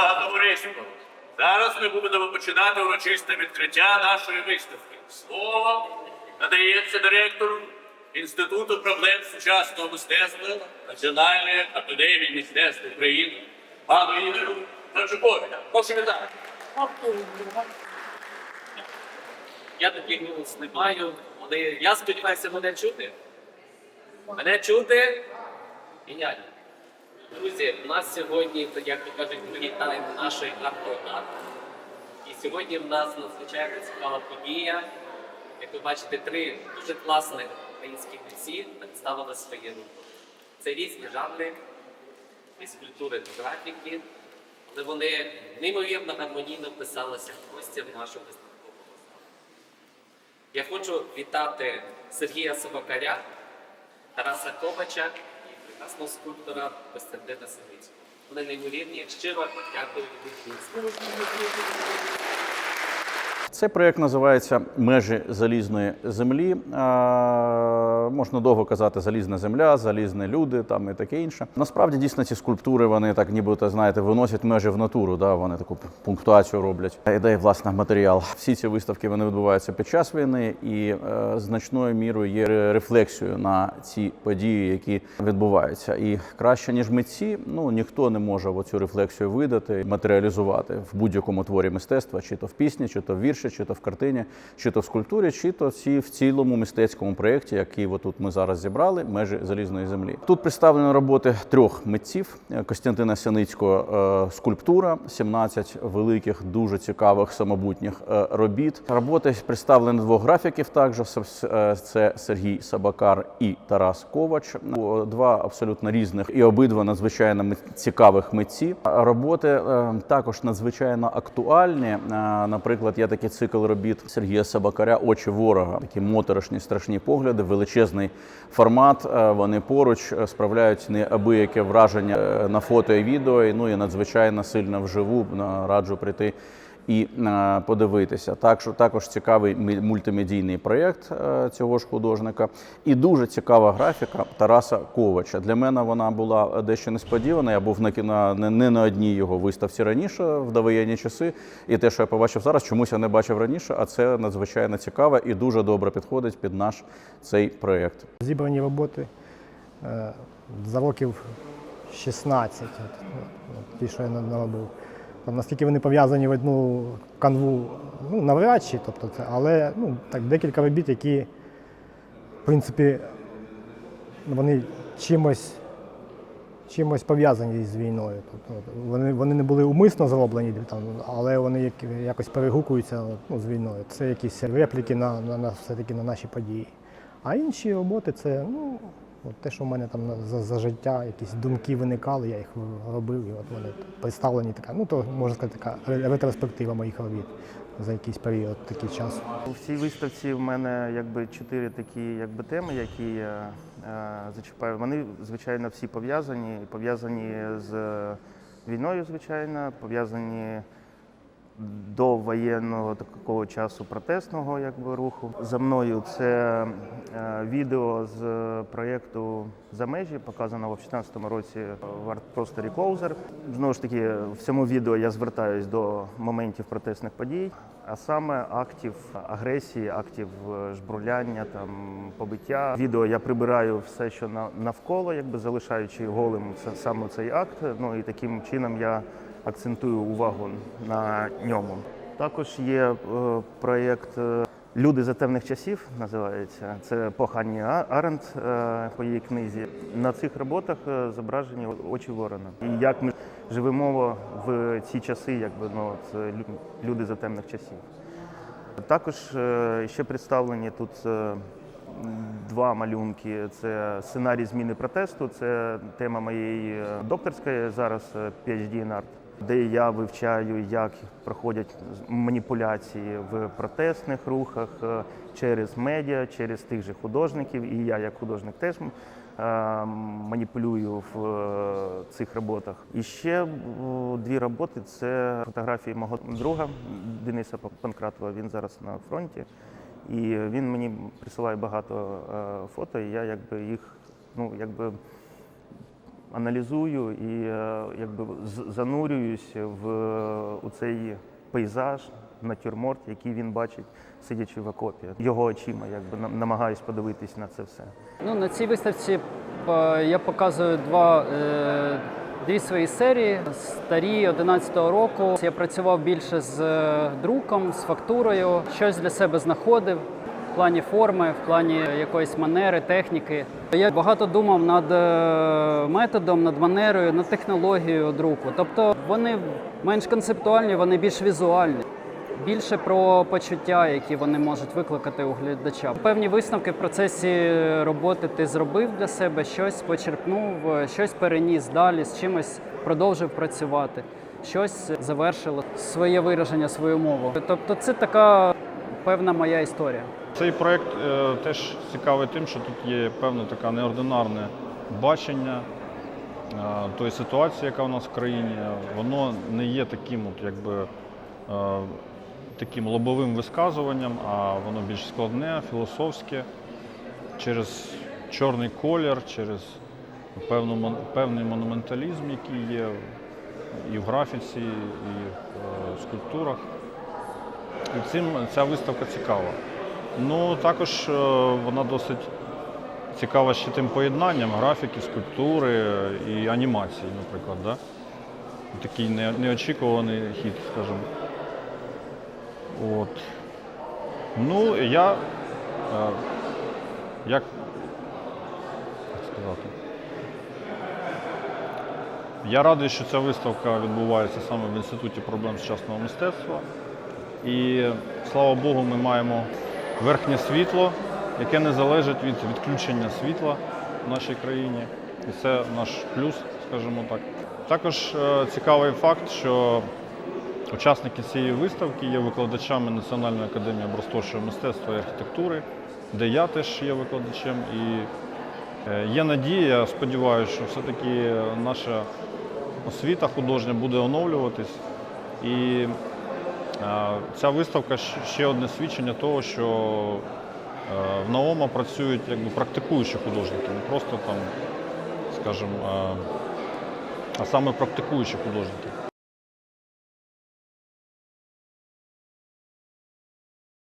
Товариство, зараз ми будемо починати урочисте відкриття нашої виставки. Слово надається директору Інституту проблем сучасного мистецтва Національної академії мистецтв України пану Ігорю Тарчукові. Прошу вітати. Я такий голос не маю. Вони, я сподіваюся, мене чути. Мене чути я. Друзі, у нас сьогодні, як то кажуть, привітаємо нашої арт І сьогодні в нас надзвичайно цікава подія. Як ви бачите, три дуже класних українських митці представили свої роботи. Це різні жанри, фізкультури та графіки, але вони неймовірно гармонійно вписалися в гості в нашу виставкову. Я хочу вітати Сергія Собакаря, Тараса Ковача прекрасного скульптора Костянтина Синицького. Вони неймовірні, щиро дякую Цей проєкт називається Межі залізної землі. Можна довго казати залізна земля, залізні люди там і таке інше. Насправді дійсно ці скульптури вони так нібито знаєте виносять межі в натуру. Да? Вони таку пунктуацію роблять. Ідея власне матеріал. Всі ці виставки вони відбуваються під час війни і е, значною мірою є рефлексією на ці події, які відбуваються. І краще ніж митці, ну ніхто не може оцю рефлексію видати, матеріалізувати в будь-якому творі мистецтва, чи то в пісні, чи то в вірші, чи то в картині, чи то в скульптурі, чи то в цілому мистецькому проєкті, який отут ми зараз зібрали, межі залізної землі. Тут представлені роботи трьох митців: Костянтина Сяницького е, скульптура, 17 великих, дуже цікавих самобутніх е, робіт. Роботи представлені двох графіків. Також е, це Сергій Сабакар і Тарас Ковач. Два абсолютно різних і обидва надзвичайно цікавих митці. Роботи також надзвичайно актуальні. Наприклад, є такий цикл робіт Сергія Сабакаря Очі ворога. Такі моторошні, страшні погляди, величезний формат. Е, Вони поруч е, справляють неабияке враження е, на фото і відео. І, Ну і надзвичайно сильно вживу раджу прийти і е, подивитися. Так, що також цікавий мультимедійний проєкт е, цього ж художника, і дуже цікава графіка Тараса Ковача. Для мене вона була дещо несподівана. Я був на кіно не, на одній його виставці раніше в довоєнні часи. І те, що я побачив зараз, чомусь я не бачив раніше. А це надзвичайно цікаво і дуже добре підходить під наш цей проєкт. Зібрані роботи е, за років 16, от, от, ті, що я на- наробив. Там, наскільки вони пов'язані в одну канву, ну, навряд чи, тобто це, але ну, так, декілька робіт, які, в принципі, вони чимось, чимось пов'язані з війною. Тобто, вони, вони не були умисно зроблені, там, але вони якось перегукуються ну, з війною. Це якісь репліки на, на, на, все-таки на наші події. А інші роботи це ну, от те, що в мене там за, за життя, якісь думки виникали, я їх робив, і от вони представлені така, ну то можна сказати, така ретроспектива моїх робіт за якийсь період такий час. У всій виставці в мене якби чотири такі якби теми, які я е, зачіпаю. Вони звичайно всі пов'язані. Пов'язані з війною, звичайно, пов'язані до воєнного такого часу протестного якби руху. За мною це е, відео з проєкту за межі, показаного в 2016 році в арт-просторі Клоузер. Знову ж таки, в цьому відео я звертаюсь до моментів протестних подій, а саме актів агресії, актів е, жбурляння, там побиття. Відео я прибираю все, що навколо, якби залишаючи голим це саме цей акт. Ну і таким чином я акцентую увагу на ньому. Також є е, проєкт е, Люди за темних часів називається. Це по Ханні Аренд е, по її книзі. На цих роботах зображені очі ворона. І як ми живемо в ці часи, якби ну от, е, люди за темних часів. Також ще представлені тут два малюнки. Це сценарій зміни протесту. Це тема моєї докторської зараз PhD in Art, де я вивчаю, як проходять маніпуляції в протестних рухах е, через медіа, через тих же художників. І я, як художник, теж е, маніпулюю в е, цих роботах. І ще дві роботи це фотографії мого друга Дениса Панкратова. Він зараз на фронті. І він мені присилає багато фото, і я якби їх ну, якби аналізую і е, якби занурююсь в у цей пейзаж, натюрморт, який він бачить, сидячи в окопі. Його очима, якби нам- намагаюсь подивитись на це все. Ну, на цій виставці е, я показую два, е, дві свої серії. Старі 11-го року. Я працював більше з друком, з фактурою, щось для себе знаходив. В плані форми, в плані якоїсь манери, техніки. Я багато думав над е, методом, над манерою, над технологією друку. Тобто вони менш концептуальні, вони більш візуальні більше про почуття, які вони можуть викликати у глядача. Певні висновки в процесі роботи ти зробив для себе, щось почерпнув, щось переніс далі, з чимось продовжив працювати, щось завершило своє вираження, свою мову. Тобто, це така певна моя історія. Цей проект е, теж цікавий тим, що тут є певне таке неординарне бачення е, тої ситуації, яка у нас в країні. Воно не є таким, от, якби, е, таким лобовим висказуванням, а воно більш складне, філософське, через чорний колір, через певну, певний монументалізм, який є і в графіці, і в скульптурах. І цим ця виставка цікава. Ну, також е, вона досить цікава ще тим поєднанням графіки, скульптури і анімації, наприклад. Да? Такий не- неочікуваний хід, скажімо. От. Ну, я. Е, як сказати? Я радий, що ця виставка відбувається саме в Інституті проблем сучасного мистецтва. І слава Богу, ми маємо верхнє світло, яке не залежить від відключення світла в нашій країні. І це наш плюс, скажімо так. Також е, цікавий факт, що учасники цієї виставки є викладачами Національної академії образотворчого мистецтва і архітектури, де я теж є викладачем. І е, є надія, я сподіваюся, що все-таки наша освіта художня буде оновлюватись. І Ця виставка ще одне свідчення того, що е, в Наома працюють якби практикуючі художники, не просто там, скажімо, а саме практикуючі художники.